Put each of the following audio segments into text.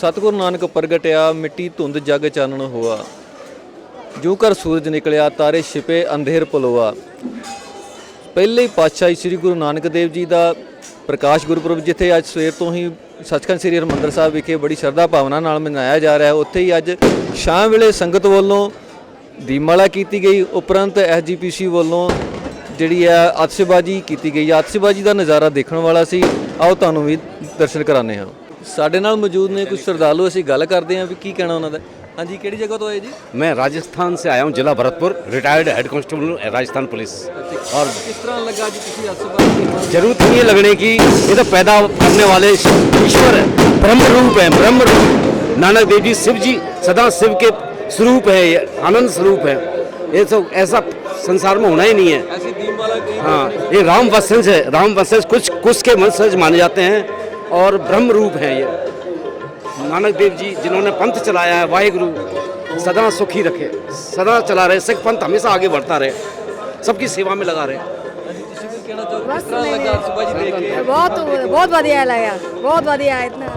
ਸਤਿਗੁਰੂ ਨਾਨਕ ਪ੍ਰਗਟਿਆ, ਮਿੱਟੀ ਧੁੰਦ ਜਗ ਚਾਨਣ ਹੋਆ। ਜੂ ਕਰ ਸੂਰਜ ਨਿਕਲਿਆ, ਤਾਰੇ ਛਿਪੇ, ਅੰਧੇਰ ਪਲੋਆ। ਪਹਿਲੇ ਪਾਤਸ਼ਾਹੀ ਸ੍ਰੀ ਗੁਰੂ ਨਾਨਕ ਦੇਵ ਜੀ ਦਾ ਪ੍ਰਕਾਸ਼ ਗੁਰਪੁਰਬ, ਜਿੱਥੇ ਅੱਜ ਸਵੇਰ ਤੋਂ ਹੀ ਸੱਚਖੰਡ ਸ੍ਰੀ ਹਰਿਮੰਦਰ ਸਾਹਿਬ ਵਿਖੇ ਬੜੀ ਸ਼ਰਧਾ ਭਾਵਨਾ ਨਾਲ ਮਨਾਇਆ ਜਾ ਰਿਹਾ ਹੈ ਉੱਥੇ ਹੀ ਅੱਜ ਸ਼ਾਮ ਵੇਲੇ ਸੰਗਤ ਵੱਲੋਂ ਦੀਪਮਾਲਾ ਕੀਤੀ ਗਈ। ਉਪਰੰਤ ਐਸਜੀਪੀਸੀ ਵੱਲੋਂ ਜਿਹੜੀ ਹੈ ਆਤਿਸ਼ਬਾਜ਼ੀ ਕੀਤੀ ਗਈ। ਆਤਿਸ਼ਬਾਜ਼ੀ ਦਾ ਨਜ਼ਾਰਾ ਦੇਖਣ ਵਾਲਾ ਸੀ। ਆਓ ਤੁਹਾਨੂੰ ਵੀ ਦਰਸ਼ਨ ਕਰਾਉਂਦੇ ਹਾਂ। ਸਾਡੇ ਨਾਲ ਮੌਜੂਦ ਨੇ ਕੁਝ ਸ਼ਰਧਾਲੂ ਅਸੀਂ ਗੱਲ ਕਰਦੇ ਹਾਂ ਵੀ ਕੀ ਕਹਿਣਾ ਉਹਨਾਂ ਦਾ ਹਾਂਜੀ ਕਿਹੜੀ ਜਗ੍ਹਾ ਤੋਂ ਆਏ ਜੀ मैं राजस्थान से आया हूँ जिला भरतपुर रिटायर्ड हेड कांस्टेबल हूँ, राजस्थान पुलिस और ਕਿਸ ਤਰ੍ਹਾਂ ਲੱਗਾ ਜੀ ਤੁਸੀਂ ਆਤਿਸ਼ਬਾਜ਼ੀ जरूरत नहीं है लगने की ये तो पैदा करने वाले ईश्वर है ब्रह्म रूप है ब्रह्म रूप नानक देव जी शिव जी सदा शिव के स्वरूप है ये आनंद स्वरूप है ये तो ऐसा संसार में होना ही नहीं है ਐਸੀ ਦੀਪਮਾਲਾ ਕਈ हाँ ये राम वंशज है राम वंशज कुछ कुछ के वंशज माने जाते हैं और ब्रह्म रूप है ये नानक देव जी जिन्होंने पंथ चलाया है वाहिगुरु सदा सुखी रखे सदा चला रहे सिख पंथ हमेशा आगे बढ़ता रहे सबकी सेवा में लगा रहे ਹਾਂਜੀ ਤੁਸੀਂ ਵੀ ਕਹਿਣਾ ਚਾਹੋਗੇ ਕਿਸ ਤਰ੍ਹਾਂ ਲੱਗਾ ਆਤਿਸ਼ਬਾਜ਼ੀ ਦੇਖ ਕੇ ਬਹੁਤ ਬਹੁਤ ਵਧੀਆ ਲੱਗਾ ਬਹੁਤ ਵਧੀਆ ਇਤਨਾ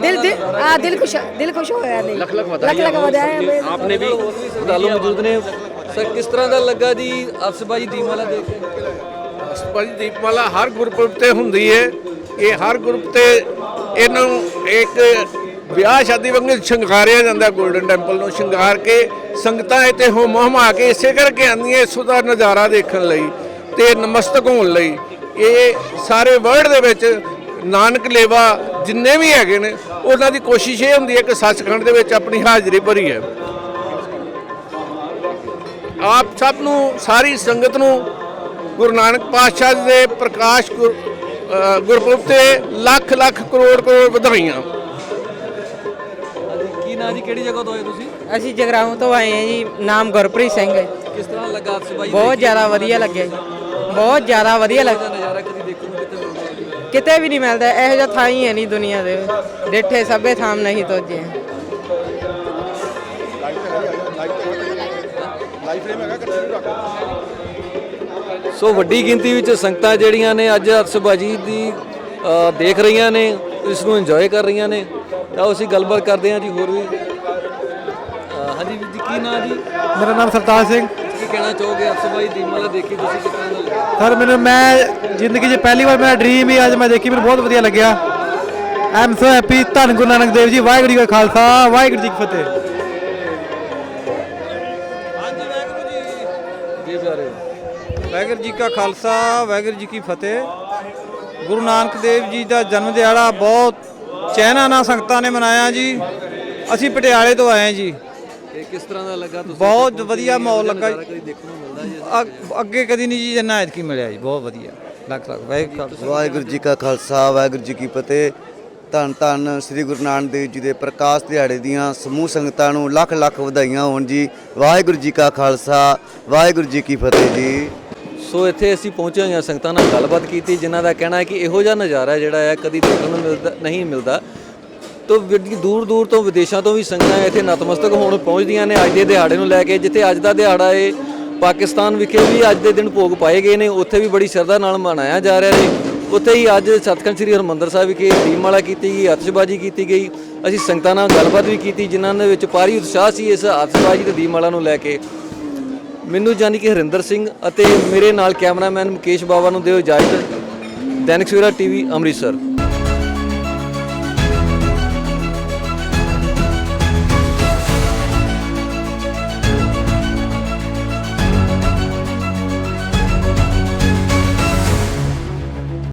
ਦਿਲ ਦਿਲ ਆ ਦਿਲ ਖੁਸ਼ ਦਿਲ ਖੁਸ਼ ਹੋਇਆ ਨਹੀਂ ਲੱਖ ਲੱਖ ਵਧਾਈਆਂ ਲੱਖ ਲੱਖ ਵਧਾਇਆ आपने भी ਹੋਰ ਵੀ ਸ਼ਰਧਾਲੂ ਮੌਜੂਦ ਨੇ ਸਰ ਕਿਸ ਤਰ੍ਹਾਂ ਦਾ ਲੱਗਾ ਜੀ ਆਤਿਸ਼ਬਾਜ਼ੀ ਦੀਪਮਾਲਾ ਦੇਖ ਕੇ ਭਾਜੀ ਦੀਪਮਾਲਾ ਹਰ ਗੁਰਪੁਰਬ ਤੇ ਹੁੰਦੀ ਹੈ ਇਹ ਹਰ ਗਰੁੱਪ ਤੇ ਇਹਨੂੰ ਇੱਕ ਵਿਆਹ ਸ਼ਾਦੀ ਵਾਂਗੂ ਸ਼ਿੰਗਾਰਿਆ ਜਾਂਦਾ 골ਡਨ ਟੈਂਪਲ ਨੂੰ, ਸ਼ਿੰਗਾਰ ਕੇ ਸੰਗਤਾਂ ਇੱਥੇ ਹੋਮ ਹਮਾ ਕੇ ਇਸੇ ਕਰਕੇ ਆਉਂਦੀਆਂ ਇਸੋ ਦਾ ਨਜ਼ਾਰਾ ਦੇਖਣ ਲਈ ਤੇ ਨਮਸਤਕ ਹੋਣ ਲਈ। ਇਹ ਸਾਰੇ ਵਰਲਡ ਦੇ ਵਿੱਚ ਨਾਨਕ ਲੇਵਾ ਜਿੰਨੇ ਵੀ ਹੈਗੇ ਨੇ, ਉਹਨਾਂ ਦੀ ਕੋਸ਼ਿਸ਼ ਇਹ ਹੁੰਦੀ ਹੈ ਕਿ ਸੱਚਖੰਡ ਦੇ ਵਿੱਚ ਆਪਣੀ ਹਾਜ਼ਰੀ ਭਰੀ ਹੈ। ਆਪ ਸਭ ਨੂੰ, ਸਾਰੀ ਸੰਗਤ ਨੂੰ ਗੁਰੂ ਨਾਨਕ ਪਾਤਸ਼ਾਹ ਜੀ ਦੇ ਪ੍ਰਕਾਸ਼ ਗੁਰ- ਗੁਰਪੁਰਬ ਤੇ ਲੱਖ ਲੱਖ ਕਰੋੜ ਕਰੋੜ ਵਧਾਈਆਂ। ਕੀ ਨਾਂ ਜੀ ਕਿਹੜੀ ਜਗ੍ਹਾ ਤੋਂ ਆਏ ਤੁਸੀਂ? ਅਸੀਂ ਜਗਰਾਉਂ ਤੋਂ ਆਏ ਹਾਂ ਜੀ ਨਾਮ ਗੁਰਪ੍ਰੀਤ ਸਿੰਘ ਹੈ। ਕਿਸ ਤਰ੍ਹਾਂ ਲੱਗਾ ਆਤਿਸ਼ਬਾਜ਼ੀ ਬਹੁਤ ਜ਼ਿਆਦਾ ਵਧੀਆ ਲੱਗਿਆ ਜੀ। ਬਹੁਤ ਜ਼ਿਆਦਾ ਵਧੀਆ ਲੱਗ ਦਾ ਨਜ਼ਾਰਾ ਕਦੀ ਦੇਖਣ ਨੂੰ ਕਿਤੇ ਮਿਲਦਾ ਨਹੀਂ ਕਿਤੇ ਵੀ ਨਹੀਂ ਮਿਲਦਾ ਇਹੋ ਜਿਹਾ ਥਾਂ ਹੀ ਹੈ ਨਹੀਂ ਦੁਨੀਆ ਦੇ ਡੇਠੇ ਸਭੇ ਥਾਮ ਨਹੀਂ ਤੋਜੇ। ਸੋ ਵੱਡੀ ਗਿਣਤੀ ਵਿੱਚ ਸੰਗਤਾਂ ਜਿਹੜੀਆਂ ਨੇ ਅੱਜ ਆਤਿਸ਼ਬਾਜ਼ੀ ਦੀ ਅ, ਦੇਖ ਰਹੀਆਂ ਨੇ ਇਸ ਨੂੰ ਇੰਜੋਏ ਕਰ ਰਹੀਆਂ ਨੇ। ਤਾਂ ਅਸੀਂ ਗੱਲਬਾਤ ਕਰਦੇ ਹਾਂ ਜੀ ਹੋਰ ਵੀ। ਹਾਂਜੀ ਜੀ ਕੀ ਨਾਂ ਜੀ? ਮੇਰਾ ਨਾਮ ਸਰਤਾਜ ਸਿੰਘ। ਕੀ ਕਹਿਣਾ ਚਾਹੋਗੇ ਆਤਿਸ਼ਬਾਜ਼ੀ ਦੀਪਮਾਲਾ ਦੇਖੀ ਤੁਸੀਂ ਦਾ ਲੱਗਾ ਸਰ ਮੈਨੂੰ ਮੈਂ ਜ਼ਿੰਦਗੀ 'ਚ ਪਹਿਲੀ ਵਾਰ ਮੇਰਾ ਡ੍ਰੀਮ ਹੀ ਅੱਜ ਮੈਂ ਦੇਖੀ ਮੈਨੂੰ ਬਹੁਤ ਵਧੀਆ ਲੱਗਿਆ। ਆਈ ਐਮ ਸੋ ਹੈਪੀ ਧੰਨ ਗੁਰੂ ਨਾਨਕ ਦੇਵ ਜੀ ਵਾਹਿਗੁਰੂ ਜੀ ਕਾ ਖਾਲਸਾ ਵਾਹਿਗੁਰੂ ਜੀ ਕੀ ਫਤਿਹ। ਵਾਹਿਗੁਰੂ ਜੀ ਕਾ ਖਾਲਸਾ ਵਾਹਿਗੁਰੂ ਜੀ ਕੀ ਫਤਿਹ। ਗੁਰੂ ਨਾਨਕ ਦੇਵ ਜੀ ਦਾ ਜਨਮ ਦਿਹਾੜਾ ਬਹੁਤ ਚੈਨਾ ਨਾਲ ਸੰਗਤਾਂ ਨੇ ਮਨਾਇਆ ਜੀ। ਅਸੀਂ ਪਟਿਆਲੇ ਤੋਂ ਆਏ ਜੀ। ਕਿਸ ਤਰ੍ਹਾਂ ਦਾ ਲੱਗਾ ਤੁਸੀਂ? ਬਹੁਤ ਵਧੀਆ ਮਾਹੌਲ ਲੱਗਾ। ਜੀ। ਕਦੀ ਦੇਖਣ ਨੂੰ ਮਿਲਦਾ ਜੀ ਅੱਗ- ਕਦੀ ਨਹੀਂ ਜੀ ਇੰਨਾ ਐਤਕੀ ਮਿਲਿਆ ਜੀ ਬਹੁਤ ਵਧੀਆ। ਲੱਖ ਲੱਖ ਵਾਹਿਗੁਰੂ ਜੀ ਕਾ ਖਾਲਸਾ ਵਾਹਿਗੁਰੂ ਜੀ ਕੀ ਫਤਿਹ। ਧੰਨ ਧੰਨ ਸ੍ਰੀ ਗੁਰੂ ਨਾਨਕ ਦੇਵ ਜੀ ਦੇ ਪ੍ਰਕਾਸ਼ ਦਿਹਾੜੇ ਦੀਆਂ ਸਮੂਹ ਸੰਗਤਾਂ ਨੂੰ ਲੱਖ ਲੱਖ ਵਧਾਈਆਂ ਹੋਣ ਜੀ। ਵਾਹਿਗੁਰੂ ਜੀ ਕਾ ਖਾਲਸਾ ਵਾਹਿਗੁਰੂ ਜੀ ਕੀ ਫਤਿਹ ਜੀ। ਸੋ ਇੱਥੇ ਅਸੀਂ ਪਹੁੰਚੇ ਹੋਈਆਂ ਸੰਗਤਾਂ ਨਾਲ ਗੱਲਬਾਤ ਕੀਤੀ, ਜਿਨ੍ਹਾਂ ਦਾ ਕਹਿਣਾ ਹੈ ਕਿ ਇਹੋ ਜਿਹਾ ਨਜ਼ਾਰਾ ਜਿਹੜਾ ਹੈ ਕਦੀ ਦੇਖਣ ਨੂੰ ਮਿਲਦਾ ਨਹੀਂ ਮਿਲਦਾ। ਤੋ ਦੂਰ ਦੂਰ ਤੋਂ ਵਿਦੇਸ਼ਾਂ ਤੋਂ ਵੀ ਸੰਗਤਾਂ ਇੱਥੇ ਨਤਮਸਤਕ ਹੋਣ ਪਹੁੰਚਦੀਆਂ ਨੇ। ਅੱਜ ਦੇ ਦਿਹਾੜੇ ਨੂੰ ਲੈ ਕੇ ਜਿੱਥੇ ਅੱਜ ਦਾ ਦਿਹਾੜਾ ਹੈ ਪਾਕਿਸਤਾਨ ਵਿਖੇ ਵੀ ਅੱਜ ਦੇ ਦਿਨ ਭੋਗ ਪਾਏ ਗਏ ਨੇ। ਉੱਥੇ ਵੀ ਬੜੀ ਸ਼ਰਧਾ ਨਾਲ ਮਨਾਇਆ ਜਾ ਰਿਹਾ ਨੇ ਉੱਥੇ ਹੀ ਅੱਜ ਸਤਖੰਡ ਸ੍ਰੀ ਹਰਮੰਦਰ ਸਾਹਿਬ ਵਿਖੇ ਦੀਪਮਾਲਾ ਕੀਤੀ ਗਈ, ਆਤਿਸ਼ਬਾਜ਼ੀ ਕੀਤੀ ਗਈ। ਅਸੀਂ ਸੰਗਤਾਂ ਨਾਲ ਗੱਲਬਾਤ ਵੀ ਕੀਤੀ, ਜਿਨ੍ਹਾਂ ਦੇ ਵਿੱਚ ਭਾਰੀ ਉਤਸ਼ਾਹ ਸੀ ਇਸ ਆਤਿਸ਼ਬਾਜ਼ੀ ਤੇ ਦੀਪਮਾਲਾ ਨੂੰ ਲੈ ਕੇ। ਮੈਨੂੰ ਜਾਨੀ ਕਿ ਹਰਿੰਦਰ ਸਿੰਘ ਅਤੇ ਮੇਰੇ ਨਾਲ ਕੈਮਰਾਮੈਨ ਮੁਕੇਸ਼ ਬਾਵਾ ਨੂੰ ਦਿਓ ਇਜਾਜ਼ਤ। ਦੈਨਿਕ ਸਵੇਰਾ ਟੀਵੀ, ਅੰਮ੍ਰਿਤਸਰ।